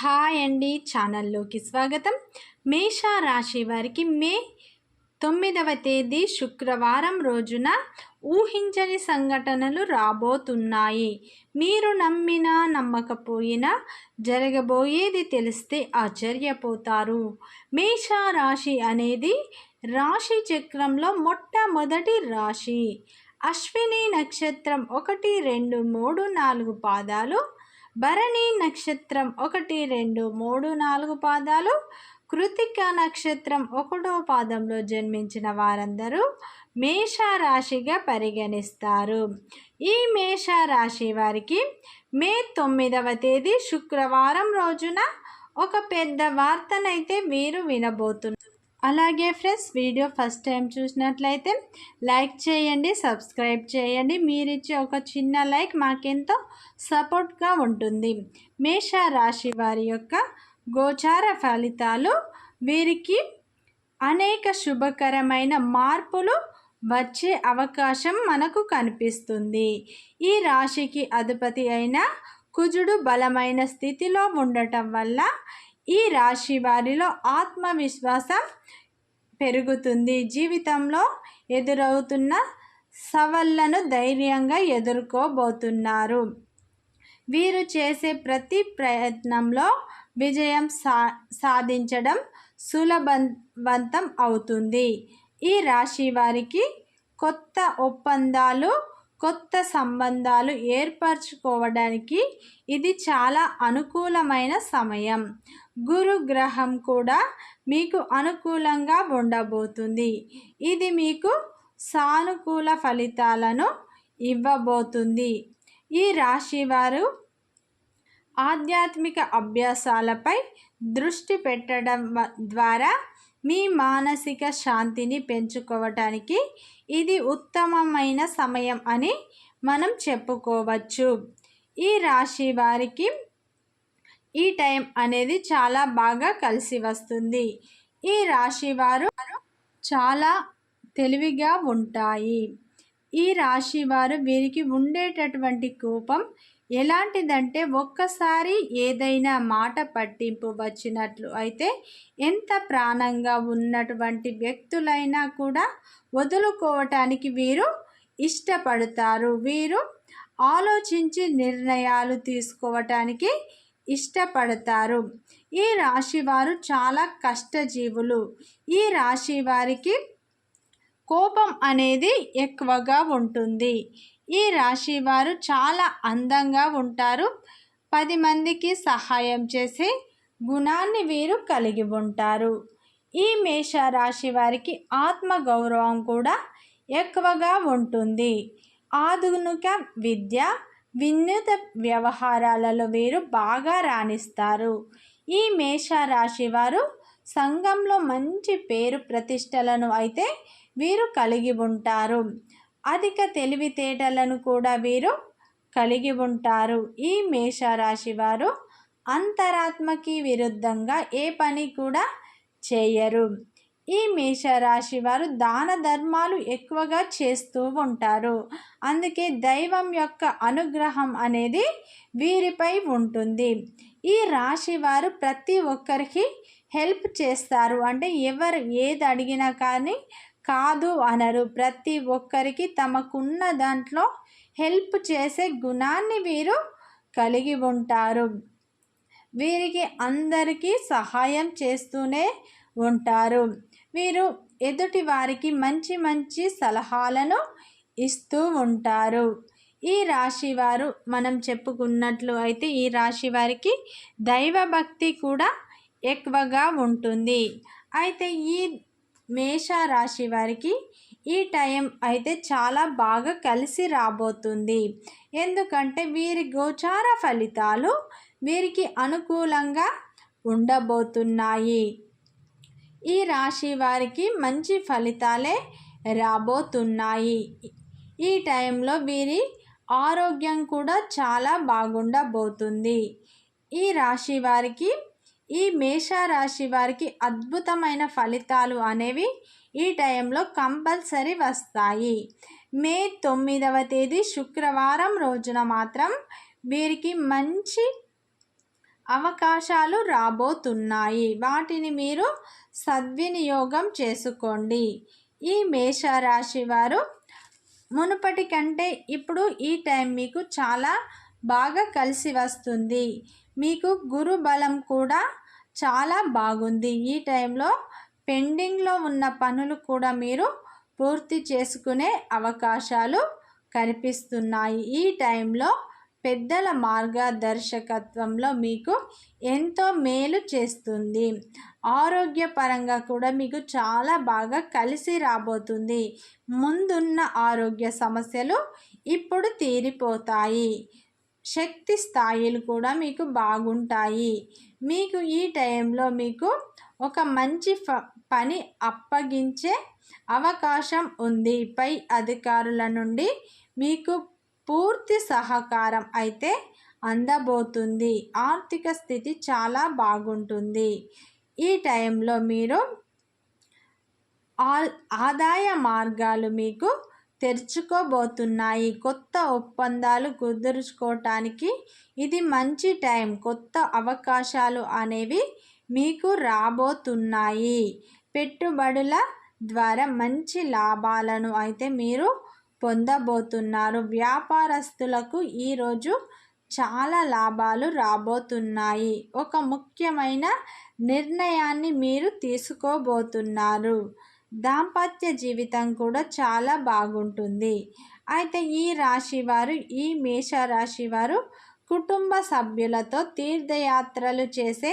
Hi అండి ఛానల్లోకి స్వాగతం. మేష రాశి వారికి మే తొమ్మిదవ తేదీ శుక్రవారం రోజున ఊహించని సంఘటనలు రాబోతున్నాయి. మీరు నమ్మినా నమ్మకపోయినా జరగబోయేది తెలిస్తే ఆశ్చర్యపోతారు. మేష రాశి అనేది రాశి చక్రంలో మొట్టమొదటి రాశి. అశ్విని నక్షత్రం ఒకటి రెండు మూడు నాలుగు పాదాలు భరణి నక్షత్రం ఒకటి రెండు మూడు నాలుగు పాదాలు. కృతిక నక్షత్రం ఒకటో పాదంలో జన్మించిన వారందరూ మేష రాశిగా పరిగణిస్తారు. ఈ మేష రాశి వారికి మే తొమ్మిదవ తేదీ శుక్రవారం రోజున ఒక పెద్ద వార్తనైతే వీరు వినబోతున్నారు. అలాగే ఫ్రెండ్స్ వీడియో ఫస్ట్ టైం చూసినట్లయితే లైక్ చేయండి సబ్స్క్రైబ్ చేయండి. మీరిచ్చే ఒక చిన్న లైక్ మాకెంతో సపోర్ట్గా ఉంటుంది. మేష రాశి వారి యొక్క గోచార ఫలితాలు వీరికి అనేక శుభకరమైన మార్పులు వచ్చే అవకాశం మనకు కనిపిస్తుంది. ఈ రాశికి అధిపతి అయిన కుజుడు బలమైన స్థితిలో ఉండటం వల్ల ఈ రాశి వారిలో ఆత్మవిశ్వాసం పెరుగుతుంది. జీవితంలో ఎదురవుతున్న సవళ్ళను ధైర్యంగా ఎదుర్కోబోతున్నారు. వీరు చేసే ప్రతి ప్రయత్నంలో విజయం సా సాధించడం సులభవంతం అవుతుంది. ఈ రాశి వారికి కొత్త ఒప్పందాలు కొత్త సంబంధాలు ఏర్పరచుకోవడానికి ఇది చాలా అనుకూలమైన సమయం. గురుగ్రహం కూడా మీకు అనుకూలంగా ఉండబోతుంది. ఇది మీకు సానుకూల ఫలితాలను ఇవ్వబోతుంది. ఈ రాశి వారు ఆధ్యాత్మిక అభ్యాసాలపై దృష్టి పెట్టడం ద్వారా మీ మానసిక శాంతిని పెంచుకోవటానికి ఇది ఉత్తమమైన సమయం అని మనం చెప్పుకోవచ్చు. ఈ రాశి వారికి ఈ టైం అనేది చాలా బాగా కలిసి వస్తుంది. ఈ రాశి వారు చాలా తెలివిగా ఉంటాయి. ఈ రాశి వారు వీరికి ఉండేటటువంటి కోపం ఎలాంటిదంటే ఒక్కసారి ఏదైనా మాట పట్టింపు వచ్చినట్లు అయితే ఎంత ప్రాణంగా ఉన్నటువంటి వ్యక్తులైనా కూడా వదులుకోవటానికి వీరు ఇష్టపడతారు. వీరు ఆలోచించి నిర్ణయాలు తీసుకోవటానికి ఇష్టపడతారు. ఈ రాశి వారు చాలా కష్టజీవులు. ఈ రాశి వారికి కోపం అనేది ఎక్కువగా ఉంటుంది. ఈ రాశి వారు చాలా అందంగా ఉంటారు. పది మందికి సహాయం చేసే గుణాన్ని వీరు కలిగి ఉంటారు. ఈ మేష రాశి వారికి ఆత్మగౌరవం కూడా ఎక్కువగా ఉంటుంది. ఆధునిక విద్య వినూత వ్యవహారాలలో వీరు బాగా రాణిస్తారు. ఈ మేష రాశి వారు సంఘంలో మంచి పేరు ప్రతిష్టలను అయితే వీరు కలిగి ఉంటారు. అధిక తెలివితేటలను కూడా వీరు కలిగి ఉంటారు. ఈ మేషరాశి వారు అంతరాత్మకి విరుద్ధంగా ఏ పని కూడా చేయరు. ఈ మేషరాశి వారు దాన ధర్మాలు ఎక్కువగా చేస్తూ ఉంటారు. అందుకే దైవం యొక్క అనుగ్రహం అనేది వీరిపై ఉంటుంది. ఈ రాశి వారు ప్రతి ఒక్కరికి హెల్ప్ చేస్తారు. అంటే ఎవరు ఏది అడిగినా కానీ కాదు అనరు. ప్రతి ఒక్కరికి తమకున్న దాంట్లో హెల్ప్ చేసే గుణాన్ని వీరు కలిగి ఉంటారు. వీరికి అందరికీ సహాయం చేస్తూనే ఉంటారు. వీరు ఎదుటి వారికి మంచి మంచి సలహాలను ఇస్తూ ఉంటారు. ఈ రాశి వారు మనం చెప్పుకున్నట్లు అయితే ఈ రాశి వారికి దైవభక్తి కూడా ఎక్కువగా ఉంటుంది. అయితే ఈ మేష రాశి వారికి ఈ టైం అయితే చాలా బాగా కలిసి రాబోతుంది. ఎందుకంటే వీరి గోచార ఫలితాలు వీరికి అనుకూలంగా ఉండబోతున్నాయి. ఈ రాశి వారికి మంచి ఫలితాలే రాబోతున్నాయి. ఈ టైంలో వీరి ఆరోగ్యం కూడా చాలా బాగుండబోతుంది. ఈ రాశి వారికి ఈ మేషరాశి వారికి అద్భుతమైన ఫలితాలు అనేవి ఈ టైంలో కంపల్సరీ వస్తాయి. మే తొమ్మిదవ తేదీ శుక్రవారం రోజున మాత్రం వీరికి మంచి అవకాశాలు రాబోతున్నాయి. వాటిని మీరు సద్వినియోగం చేసుకోండి. ఈ మేషరాశి వారు మునుపటి కంటే ఇప్పుడు ఈ టైం మీకు చాలా బాగా కలిసి వస్తుంది. మీకు గురు బలం కూడా చాలా బాగుంది. ఈ టైంలో పెండింగ్లో ఉన్న పనులు కూడా మీరు పూర్తి చేసుకునే అవకాశాలు కనిపిస్తున్నాయి. ఈ టైంలో పెద్దల మార్గదర్శకత్వంలో మీకు ఎంతో మేలు చేస్తుంది. ఆరోగ్యపరంగా కూడా మీకు చాలా బాగా కలిసి రాబోతుంది. ముందున్న ఆరోగ్య సమస్యలు ఇప్పుడు తీరిపోతాయి. శక్తి స్థాయిలు కూడా మీకు బాగుంటాయి. మీకు ఈ టైంలో మీకు ఒక మంచి పని అప్పగించే అవకాశం ఉంది. పై అధికారుల నుండి మీకు పూర్తి సహకారం అయితే అందబోతుంది. ఆర్థిక స్థితి చాలా బాగుంటుంది. ఈ టైంలో మీరు ఆదాయ మార్గాలు మీకు తెరుచుకోబోతున్నాయి. కొత్త ఒప్పందాలు కుదుర్చుకోవటానికి ఇది మంచి టైం. కొత్త అవకాశాలు అనేవి మీకు రాబోతున్నాయి. పెట్టుబడుల ద్వారా మంచి లాభాలను అయితే మీరు పొందబోతున్నారు. వ్యాపారస్తులకు ఈరోజు చాలా లాభాలు రాబోతున్నాయి. ఒక ముఖ్యమైన నిర్ణయాన్ని మీరు తీసుకోబోతున్నారు. దాంపత్య జీవితం కూడా చాలా బాగుంటుంది. అయితే ఈ రాశి వారు ఈ మేషరాశి వారు కుటుంబ సభ్యులతో తీర్థయాత్రలు చేసే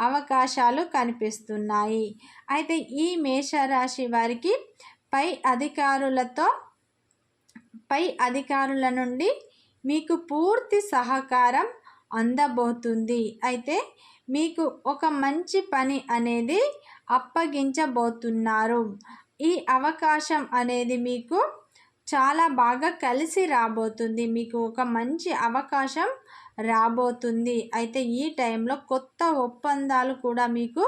అవకాశాలు కనిపిస్తున్నాయి. అయితే ఈ మేషరాశి వారికి పై అధికారులతో పై అధికారుల నుండి మీకు పూర్తి సహకారం అందబోతుంది. అయితే మీకు ఒక మంచి పని అనేది అప్పగించబోతున్నారు. ఈ అవకాశం అనేది మీకు చాలా బాగా కలిసి రాబోతుంది. మీకు ఒక మంచి అవకాశం రాబోతుంది. అయితే ఈ టైంలో కొత్త ఒప్పందాలు కూడా మీకు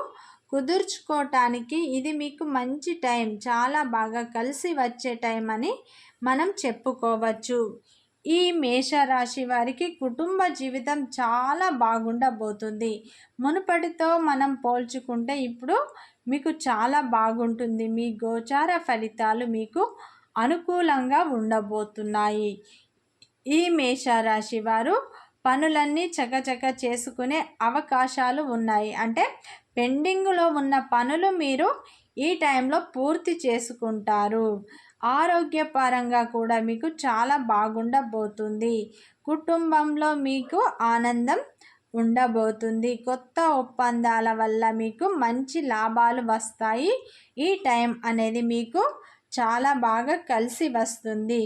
కుదుర్చుకోవటానికి ఇది మీకు మంచి టైం. చాలా బాగా కలిసి వచ్చే టైం అని మనం చెప్పుకోవచ్చు. ఈ మేషరాశి వారికి కుటుంబ జీవితం చాలా బాగుండబోతుంది. మునుపటితో మనం పోల్చుకుంటే ఇప్పుడు మీకు చాలా బాగుంటుంది. మీ గోచార ఫలితాలు మీకు అనుకూలంగా ఉండబోతున్నాయి. ఈ మేషరాశి వారు పనులన్నీ చకచక చేసుకునే అవకాశాలు ఉన్నాయి. అంటే పెండింగ్లో ఉన్న పనులు మీరు ఈ టైంలో పూర్తి చేసుకుంటారు. ఆరోగ్యపరంగా కూడా మీకు చాలా బాగుండబోతుంది. కుటుంబంలో మీకు ఆనందం ఉండబోతుంది. కొత్త ఒప్పందాల వల్ల మీకు మంచి లాభాలు వస్తాయి. ఈ టైం అనేది మీకు చాలా బాగా కలిసి వస్తుంది.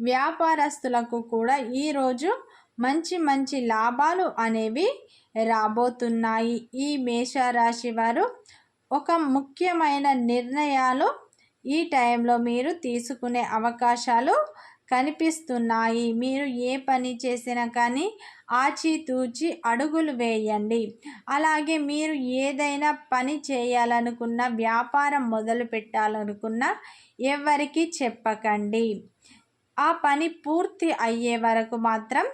వ్యాపారస్తులకు కూడా ఈరోజు మంచి మంచి లాభాలు అనేవి రాబోతున్నాయి. ఈ మేషరాశి వారు ఒక ముఖ్యమైన నిర్ణయాలు ఈ టైంలో మీరు తీసుకునే అవకాశాలు కనిపిస్తున్నాయి. మీరు ఏ పని చేసినా కానీ ఆచితూచి అడుగులు వేయండి. అలాగే మీరు ఏదైనా పని చేయాలనుకున్న వ్యాపారం మొదలు పెట్టాలనుకున్న ఎవరికి చెప్పకండి. ఆ పని పూర్తి అయ్యే వరకు మాత్రం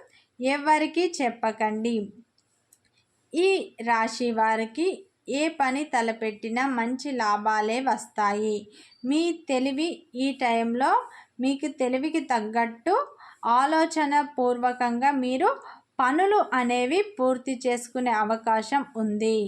ఎవరికి చెప్పకండి. ఈ రాశి వారికి ఏ పని తలపెట్టినా మంచి లాభాలే వస్తాయి. మీ తెలివి ఈ టైంలో మీకు తెలివికి తగ్గట్టు ఆలోచన పూర్వకంగా మీరు పనులు అనేవి పూర్తి చేసుకునే అవకాశం ఉంది.